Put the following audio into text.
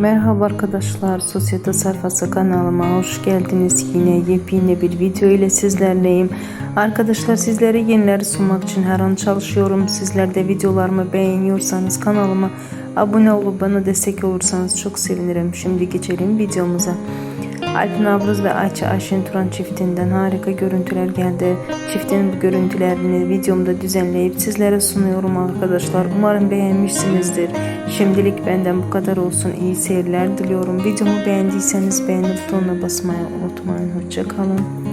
Merhaba arkadaşlar, Sosyete Sayfası kanalıma hoş geldiniz. Yine yepyeni bir video ile sizlerleyim. Arkadaşlar sizlere yenileri sunmak için her an çalışıyorum. Sizler de videolarımı beğeniyorsanız kanalıma abone olup bana destek olursanız çok sevinirim. Şimdi geçelim videomuza. Alp Navruz ve Ayça Ayşen Turan çiftinden harika görüntüler geldi. Çiftin bu görüntülerini videomda düzenleyip sizlere sunuyorum arkadaşlar. Umarım beğenmişsinizdir. Şimdilik benden bu kadar olsun. İyi seyirler diliyorum. Videomu beğendiyseniz beğeni butonuna basmayı unutmayın. Hoşçakalın.